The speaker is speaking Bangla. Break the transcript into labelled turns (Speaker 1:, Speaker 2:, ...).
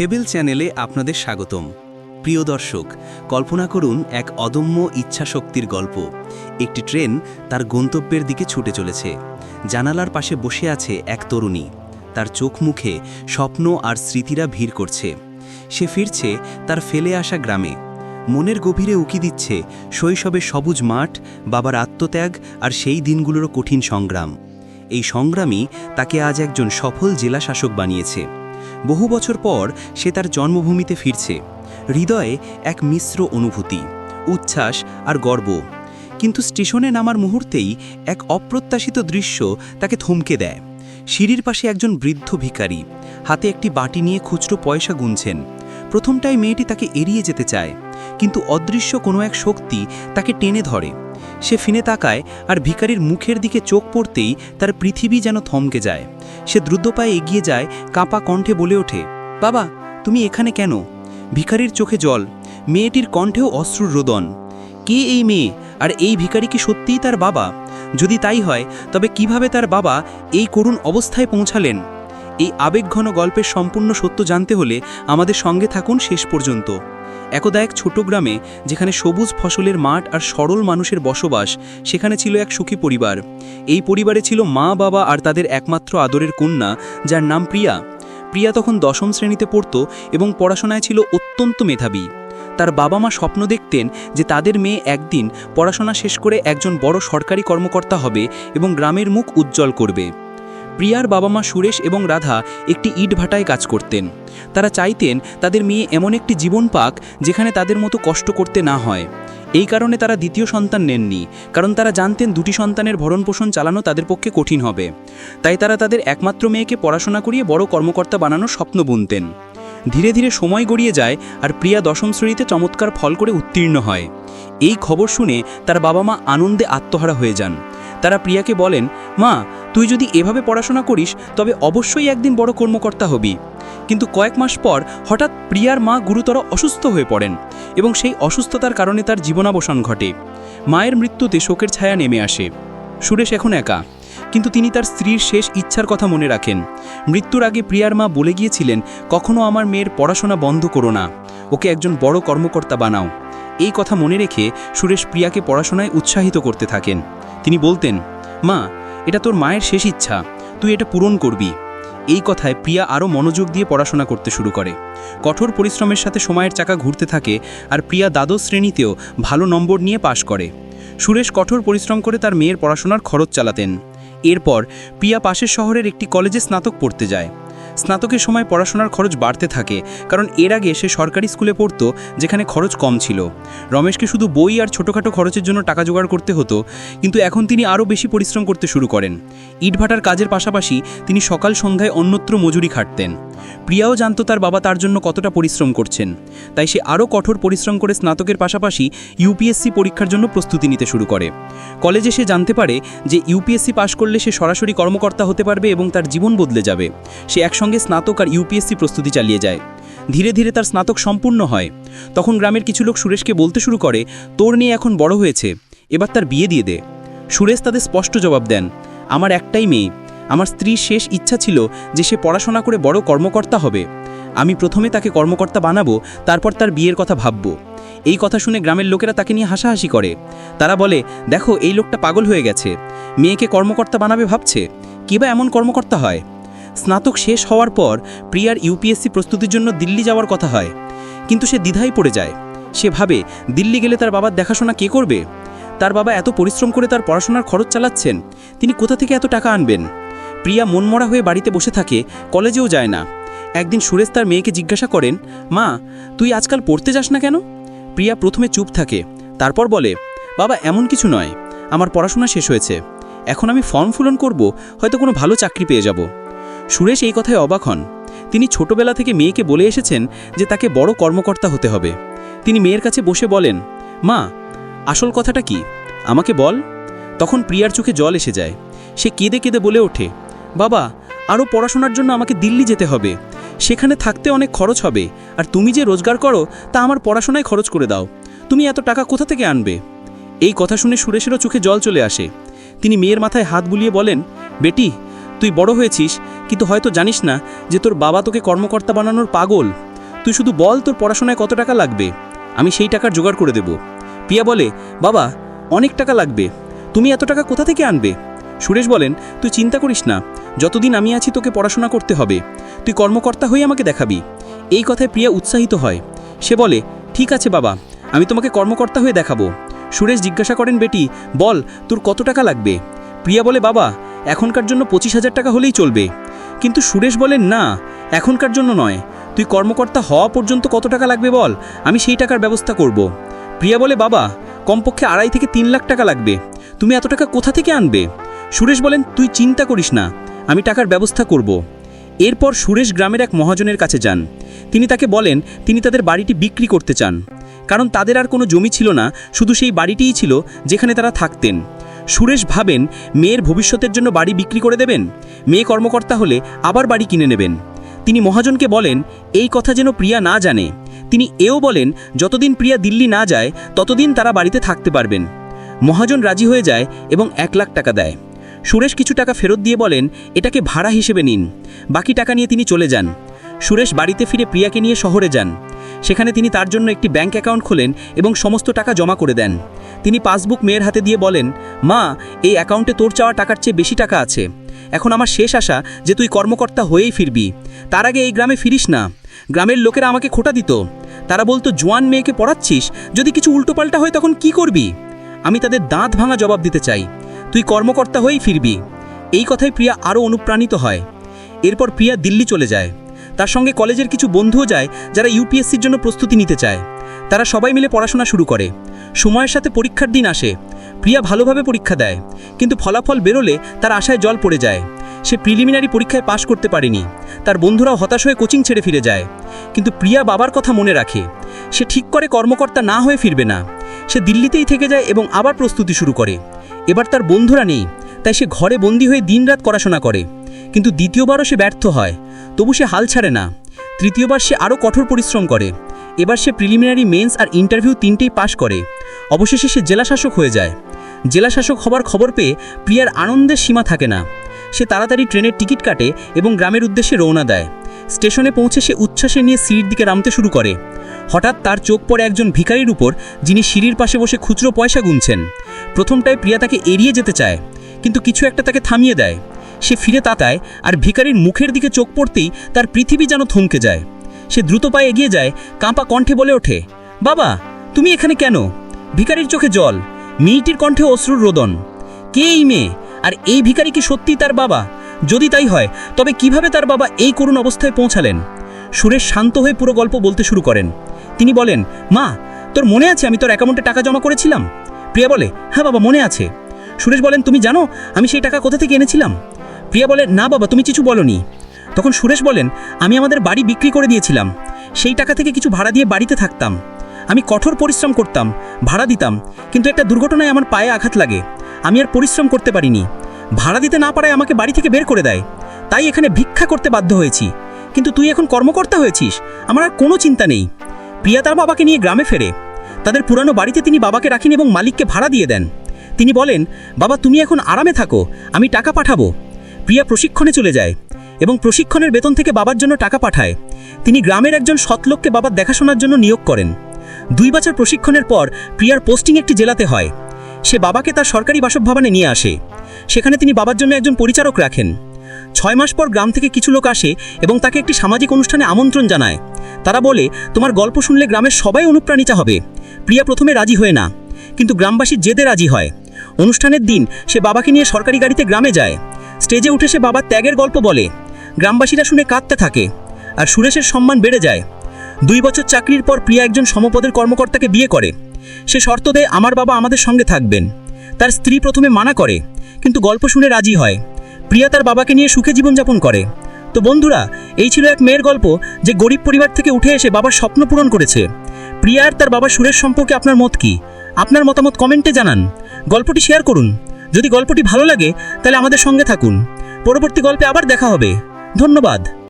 Speaker 1: ফেবেল চ্যানেলে আপনাদের স্বাগতম। প্রিয় দর্শক, কল্পনা করুন এক অদম্য ইচ্ছাশক্তির গল্প। একটি ট্রেন তার গন্তব্যের দিকে ছুটে চলেছে। জানালার পাশে বসে আছে এক তরুণী। তার চোখ মুখে স্বপ্ন আর স্মৃতিরা ভিড় করছে। সে ফিরছে তার ফেলে আসা গ্রামে। মনের গভীরে উকি দিচ্ছে শৈশবে সবুজ মাঠ, বাবার আত্মত্যাগ আর সেই দিনগুলোরও কঠিন সংগ্রাম। এই সংগ্রামই তাকে আজ একজন সফল জেলা শাসক বানিয়েছে। বহু বছর পর সে তার জন্মভূমিতে ফিরছে। হৃদয়ে এক মিশ্র অনুভূতি, উচ্ছ্বাস আর গর্ব। কিন্তু স্টেশনে নামার মুহূর্তেই এক অপ্রত্যাশিত দৃশ্য তাকে থমকে দেয়। সিঁড়ির পাশে একজন বৃদ্ধ ভিকারী হাতে একটি বাটি নিয়ে খুচরো পয়সা গুনছেন। প্রথমটাই মেয়েটি তাকে এড়িয়ে যেতে চায়। কিন্তু অদৃশ্য কোনো এক শক্তি তাকে টেনে ধরে। সে ফিনে তাকায় আর ভিখারির মুখের দিকে চোখ পড়তেই তার পৃথিবী যেন থমকে যায়। সে দ্রুত পায়ে এগিয়ে যায়, কাঁপা কণ্ঠে বলে ওঠে, বাবা, তুমি এখানে কেন? ভিখারির চোখে জল, মেয়েটির কণ্ঠেও অশ্রুর রোদন, কে এই মেয়ে? আর এই ভিখারি কি সত্যিই তার বাবা? যদি তাই হয়, তবে কীভাবে তার বাবা এই করুণ অবস্থায় পৌঁছালেন? এই আবেগঘন গল্পের সম্পূর্ণ সত্য জানতে হলে আমাদের সঙ্গে থাকুন শেষ পর্যন্ত। একদা এক ছোট গ্রামে, যেখানে সবুজ ফসলের মাঠ আর সরল মানুষের বসবাস, সেখানে ছিল এক সুখী পরিবার। এই পরিবারে ছিল মা, বাবা আর তাদের একমাত্র আদরের কন্যা, যার নাম প্রিয়া। প্রিয়া তখন দশম শ্রেণীতে পড়ত এবং পড়াশোনায় ছিল অত্যন্ত মেধাবী। তার বাবা মা স্বপ্ন দেখতেন যে তাদের মেয়ে একদিন পড়াশোনা শেষ করে একজন বড় সরকারি কর্মকর্তা হবে এবং গ্রামের মুখ উজ্জ্বল করবে। প্রিয়ার বাবা মা সুরেশ এবং রাধা একটি ইট ভাটায় কাজ করতেন। তারা চাইতেন তাদের মেয়ে এমন একটি জীবন পাক যেখানে তাদের মতো কষ্ট করতে না হয়। এই কারণে তারা দ্বিতীয় সন্তান নেননি, কারণ তারা জানতেন দুটি সন্তানের ভরণপোষণ চালানো তাদের পক্ষে কঠিন হবে। তাই তারা তাদের একমাত্র মেয়েকে পড়াশোনা করিয়ে বড় কর্মকর্তা বানানোর স্বপ্ন বুনতেন। ধীরে ধীরে সময় গড়িয়ে যায় আর প্রিয়া দশম শ্রেণীতে চমৎকার ফল করে উত্তীর্ণ হয়। এই খবর শুনে তার বাবা মা আনন্দে আত্মহারা হয়ে যান। তারা প্রিয়াকে বলেন, মা, তুই যদি এভাবে পড়াশোনা করিস, তবে অবশ্যই একদিন বড় কর্মকর্তা হবি। কিন্তু কয়েক মাস পর হঠাৎ প্রিয়ার মা গুরুতর অসুস্থ হয়ে পড়েন এবং সেই অসুস্থতার কারণে তার জীবনাবসান ঘটে। মায়ের মৃত্যুতে শোকের ছায়া নেমে আসে। সুরেশ এখন একা, কিন্তু তিনি তার স্ত্রীর শেষ ইচ্ছার কথা মনে রাখেন। মৃত্যুর আগে প্রিয়ার মা বলে গিয়েছিলেন, কখনো আমার মেয়ের পড়াশোনা বন্ধ করো না, ওকে একজন বড় কর্মকর্তা বানাও। এই কথা মনে রেখে সুরেশ প্রিয়াকে পড়াশোনায় উৎসাহিত করতে থাকেন। তিনি বলতেন, মা, এটা তোর মায়ের শেষ ইচ্ছা, তুই এটা পূরণ করবি। এই কথায় প্রিয়া আরও মনোযোগ দিয়ে পড়াশোনা করতে শুরু করে। কঠোর পরিশ্রমের সাথে সময়ের চাকা ঘুরতে থাকে আর প্রিয়া দ্বাদশ শ্রেণীতেও ভালো নম্বর নিয়ে পাশ করে। সুরেশ কঠোর পরিশ্রম করে তার মেয়ের পড়াশোনার খরচ চালাতেন। এরপর প্রিয়া পাশের শহরের একটি কলেজে স্নাতক পড়তে যায়। স্নাতকের সময় পড়াশোনার খরচ বাড়তে থাকে, কারণ এর আগে সে সরকারি স্কুলে পড়তো, যেখানে খরচ কম ছিল। রমেশকে শুধু বই আর ছোটোখাটো খরচের জন্য টাকা জোগাড় করতে হতো, কিন্তু এখন তিনি আরও বেশি পরিশ্রম করতে শুরু করেন। ইটভাটার কাজের পাশাপাশি তিনি সকাল সন্ধ্যায় অন্যত্র মজুরি খাটতেন। প্রিয়াও জানতো তার বাবা তার জন্য কতটা পরিশ্রম করছেন। তাই সে আরও কঠোর পরিশ্রম করে স্নাতকের পাশাপাশি ইউপিএসসি পরীক্ষার জন্য প্রস্তুতি নিতে শুরু করে। কলেজে সে জানতে পারে যে ইউপিএসসি পাশ করলে সে সরাসরি কর্মকর্তা হতে পারবে এবং তার জীবন বদলে যাবে। সে একসঙ্গে স্নাতক আর ইউপিএসসি প্রস্তুতি চালিয়ে যায়। ধীরে ধীরে তার স্নাতক সম্পূর্ণ হয়। তখন গ্রামের কিছু লোক সুরেশকে বলতে শুরু করে, তোর নিয়ে এখন বড় হয়েছে, এবার তার বিয়ে দিয়ে দে। সুরেশ তাদের স্পষ্ট জবাব দেন, আমার একটাই মেয়ে। আমার স্ত্রীর শেষ ইচ্ছা ছিল যে সে পড়াশোনা করে বড় কর্মকর্তা হবে। আমি প্রথমে তাকে কর্মকর্তা বানাবো, তারপর তার বিয়ের কথা ভাববো। এই কথা শুনে গ্রামের লোকেরা তাকে নিয়ে হাসাহাসি করে। তারা বলে, দেখো, এই লোকটা পাগল হয়ে গেছে। মেয়েকে কর্মকর্তা বানাবে ভাবছে? কী বা এমন কর্মকর্তা হয়? স্নাতক শেষ হওয়ার পর প্রিয়ার ইউপিএসসি প্রস্তুতির জন্য দিল্লি যাওয়ার কথা হয়। কিন্তু সে দ্বিধায় পড়ে যায়। সে ভাবে, দিল্লি গেলে তার বাবার দেখাশোনা কে করবে? তার বাবা এত পরিশ্রম করে তার পড়াশোনার খরচ চালাচ্ছেন, তিনি কোথা থেকে এত টাকা আনবেন? প্রিয়া মনমরা হয়ে বাড়িতে বসে থাকে, কলেজেও যায় না। একদিন সুরেশ তার মেয়েকে জিজ্ঞাসা করেন, মা, তুই আজকাল পড়তে যাস না কেন? প্রিয়া প্রথমে চুপ থাকে, তারপর বলে, বাবা, এমন কিছু নয়। আমার পড়াশোনা শেষ হয়েছে। এখন আমি ফর্ম পূরণ করব, হয়তো কোনো ভালো চাকরি পেয়ে যাব। সুরেশ এই কথায় অবাক হন। তিনি ছোটবেলা থেকে মেয়েকে বলে এসেছেন যে তাকে বড় কর্মকর্তা হতে হবে। তিনি মেয়ের কাছে বসে বলেন, মা, আসল কথাটা কি? আমাকে বল। তখন প্রিয়ার চোখে জল এসে যায়। সে কেঁদে কেঁদে বলে ওঠে, বাবা, আরও পড়াশোনার জন্য আমাকে দিল্লি যেতে হবে। সেখানে থাকতে অনেক খরচ হবে, আর তুমি যে রোজগার করো, তা আমার পড়াশোনায় খরচ করে দাও। তুমি এত টাকা কোথা থেকে আনবে? এই কথা শুনে সুরেশেরও চোখে জল চলে আসে। তিনি মেয়ের মাথায় হাত বুলিয়ে বলেন, বেটি তুই বড় হয়েছিস, কিন্তু হয়তো জানিস না যে তোর বাবা তোকে কর্মকর্তা বানানোর পাগল। তুই শুধু বল তোর পড়াশোনায় কত টাকা লাগবে। আমি সেই টাকার জোগাড় করে দেব। প্রিয়া বলে, বাবা, অনেক টাকা লাগবে। তুমি এত টাকা কোথা থেকে আনবে? সুরেশ বলেন, তুই চিন্তা করিস না। যতদিন আমি আছি তোকে পড়াশোনা করতে হবে। তুই কর্মকর্তা হয়ে আমাকে দেখাবি। এই কথায় প্রিয়া উৎসাহিত হয়। সে বলে, ঠিক আছে বাবা, আমি তোমাকে কর্মকর্তা হয়ে দেখাবো। সুরেশ জিজ্ঞাসা করেন, বেটি, বল তোর কত টাকা লাগবে? প্রিয়া বলে, বাবা এখনকার জন্য পঁচিশ হাজার টাকা হলেই চলবে। কিন্তু সুরেশ বলেন, না, এখনকার জন্য নয়। তুই কর্মকর্তা হওয়া পর্যন্ত কত টাকা লাগবে বল? আমি সেই টাকার ব্যবস্থা করব। প্রিয়া বলে, বাবা, কমপক্ষে আড়াই থেকে তিন লাখ টাকা লাগবে। তুমি এত টাকা কোথা থেকে আনবে? সুরেশ বলেন, তুই চিন্তা করিস না, আমি টাকার ব্যবস্থা করব। এরপর সুরেশ গ্রামের এক মহাজনের কাছে যান। তিনি তাকে বলেন, তিনি তাদের বাড়িটি বিক্রি করতে চান। কারণ তাদের আর কোনো জমি ছিল না, শুধু সেই বাড়িটিই ছিল, যেখানে তারা থাকতেন। সুরেশ ভাবেন, মেয়ের ভবিষ্যতের জন্য বাড়ি বিক্রি করে দেবেন? মেয়ে কর্মকর্তা হলে আবার বাড়ি কিনে নেবেন। তিনি মহাজনকে বলেন, এই কথা যেন প্রিয়া না জানে। তিনি এও বলেন, যতদিন প্রিয়া দিল্লি না যায়, ততদিন তারা বাড়িতে থাকতে পারবেন। মহাজন রাজি হয়ে যায় এবং এক লাখ টাকা দেয়। সুরেশ কিছু টাকা ফেরত দিয়ে বলেন, এটাকে ভাড়া হিসেবে নিন। বাকি টাকা নিয়ে তিনি চলে যান। সুরেশ বাড়িতে ফিরে প্রিয়াকে নিয়ে শহরে যান। সেখানে তিনি তার জন্য একটি ব্যাংক অ্যাকাউন্ট খোলেন এবং সমস্ত টাকা জমা করে দেন। তিনি পাসবুক মেয়ের হাতে দিয়ে বলেন, মা, এই অ্যাকাউন্টে তোর চাওয়া টাকার চেয়ে বেশি টাকা আছে। এখন আমার শেষ আশা যে তুই কর্মকর্তা হয়েই ফিরবি। তার আগে এই গ্রামে ফিরিস না। গ্রামের লোকেরা আমাকে খোটা দিত। তারা বলতো, জোয়ান মেয়েকে পড়াচ্ছিস? যদি কিছু উল্টোপাল্টা হয় তখন কি করবি? আমি তাদের দাঁত ভাঙা জবাব দিতে চাই। তুই কর্মকর্তা হয়েই ফিরবি। এই কথায় প্রিয়া আরও অনুপ্রাণিত হয়। এরপর প্রিয়া দিল্লি চলে যায়। তার সঙ্গে কলেজের কিছু বন্ধুও যায় যারা ইউপিএসসির জন্য প্রস্তুতি নিতে চায়। তারা সবাই মিলে পড়াশোনা শুরু করে। সময়ের সাথে পরীক্ষার দিন আসে। প্রিয়া ভালোভাবে পরীক্ষা দেয়, কিন্তু ফলাফল বেরোলে তার আশায় জল পড়ে যায়। সে প্রিলিমিনারি পরীক্ষায় পাশ করতে পারেনি। তার বন্ধুরাও হতাশ হয়ে কোচিং ছেড়ে ফিরে যায়। কিন্তু প্রিয়া বাবার কথা মনে রাখে। সে ঠিক করে কর্মকর্তা না হয়ে ফিরবে না। সে দিল্লিতেই থেকে যায় এবং আবার প্রস্তুতি শুরু করে। এবার তার বন্ধুরা নেই, তাই সে ঘরে বন্দি হয়ে দিনরাত পড়াশোনা করে। কিন্তু দ্বিতীয়বারও সে ব্যর্থ হয়। তবু সে হাল ছাড়ে না। তৃতীয়বার সে আরও কঠোর পরিশ্রম করে। এবার সে প্রিলিমিনারি মেন্স আর ইন্টারভিউ তিনটেই পাশ করে। অবশেষে সে জেলাশাসক হয়ে যায়। জেলাশাসক হবার খবর পেয়ে প্রিয়ার আনন্দের সীমা থাকে না। সে তাড়াতাড়ি ট্রেনের টিকিট কাটে এবং গ্রামের উদ্দেশ্যে রওনা দেয়। স্টেশনে পৌঁছে সে উচ্ছ্বাসে নিয়ে সিঁড়ির দিকে নামতে শুরু করে। হঠাৎ তার চোখ পড়ে একজন ভিখারির উপর, যিনি সিঁড়ির পাশে বসে খুচরো পয়সা গুনছেন। প্রথমটায় প্রিয়া তাকে এড়িয়ে যেতে চায়, কিন্তু কিছু একটা তাকে থামিয়ে দেয়। সে ফিরে তাকায় আর ভিখারির মুখের দিকে চোখ পড়তেই তার পৃথিবী যেন থমকে যায়। সে দ্রুত পায়ে এগিয়ে যায়, কাঁপা কণ্ঠে বলে ওঠে, বাবা, তুমি এখানে কেন? ভিখারির চোখে জল, মেয়েটির কণ্ঠে অশ্রুর রোদন। কে এই মেয়ে? আর এই ভিখারি কি সত্যি তার বাবা? যদি তাই হয়, তবে কীভাবে তার বাবা এই করুণ অবস্থায় পৌঁছালেন? সুরেশ শান্ত হয়ে পুরো গল্প বলতে শুরু করেন। তিনি বলেন, মা, তোর মনে আছে আমি তোর অ্যাকাউন্টে টাকা জমা করেছিলাম? প্রিয়া বলে হ্যাঁ বাবা, মনে আছে। সুরেশ বলেন, তুমি জানো, আমি সেই টাকা কোথা থেকে এনেছিলাম? প্রিয়া বলে, না বাবা, তুমি কিছু বলনি। তখন সুরেশ বলেন, আমি আমাদের বাড়ি বিক্রি করে দিয়েছিলাম। সেই টাকা থেকে কিছু ভাড়া দিয়ে বাড়িতে থাকতাম। আমি কঠোর পরিশ্রম করতাম, ভাড়া দিতাম, কিন্তু একটা দুর্ঘটনায় আমার পায়ে আঘাত লাগে। আমি আর পরিশ্রম করতে পারিনি। ভাড়া দিতে না পারায় আমাকে বাড়ি থেকে বের করে দেয়। তাই এখানে ভিক্ষা করতে বাধ্য হয়েছি। কিন্তু তুই এখন কর্মকর্তা হয়েছিস। আমার আর কোনো চিন্তা নেই। প্রিয়া তার বাবাকে নিয়ে গ্রামে ফেরে। তাদের পুরানো বাড়িতে তিনি বাবাকে রাখেন এবং মালিককে ভাড়া দিয়ে দেন। তিনি বলেন, বাবা, তুমি এখন আরামে থাকো। আমি টাকা পাঠাবো। প্রিয়া প্রশিক্ষণে চলে যায় এবং প্রশিক্ষণের বেতন থেকে বাবার জন্য টাকা পাঠায়। তিনি গ্রামের একজন সৎলোককে বাবার দেখাশোনার জন্য নিয়োগ করেন। দুই বছর প্রশিক্ষণের পর প্রিয়ার পোস্টিং একটি জেলাতে হয়। সে বাবাকে তার সরকারি বাসভবনে নিয়ে আসে। সেখানে তিনি বাবার জন্য একজন পরিচারক রাখেন। ছয় মাস পর গ্রাম থেকে কিছু লোক আসে এবং তাকে একটি সামাজিক অনুষ্ঠানে আমন্ত্রণ জানায়। তারা বলে, তোমার গল্প শুনলে গ্রামের সবাই অনুপ্রাণিত হবে। প্রিয়া প্রথমে রাজি হয় না, কিন্তু গ্রামবাসী জেদে রাজি হয়। অনুষ্ঠানের দিন সে বাবাকে নিয়ে সরকারি গাড়িতে গ্রামে যায়। স্টেজে উঠে সে বাবার ত্যাগের গল্প বলে। গ্রামবাসীরা শুনে কাঁদতে থাকে আর সুরেশের সম্মান বেড়ে যায়। দুই বছর চাকরির পর প্রিয়া একজন সমপদের কর্মকর্তাকে বিয়ে করে। সে শর্ত দেয় আমার বাবা আমাদের সঙ্গে থাকবেন। তার স্ত্রী প্রথমে মানা করে, কিন্তু গল্প শুনে রাজি হয়। প্রিয়া তার বাবাকে নিয়ে সুখে জীবনযাপন করে। তো বন্ধুরা, এই ছিল এক মেয়ের গল্প যে গরিব পরিবার থেকে উঠে এসে বাবার স্বপ্ন পূরণ করেছে। প্রিয়া আর তার বাবা সুরেশ সম্পর্কে আপনার মত কি? আপনার মতামত কমেন্টে জানান। গল্পটি শেয়ার করুন। যদি গল্পটি ভালো লাগে, তাহলে আমাদের সঙ্গে থাকুন। পরবর্তী গল্পে আবার দেখা হবে। ধন্যবাদ।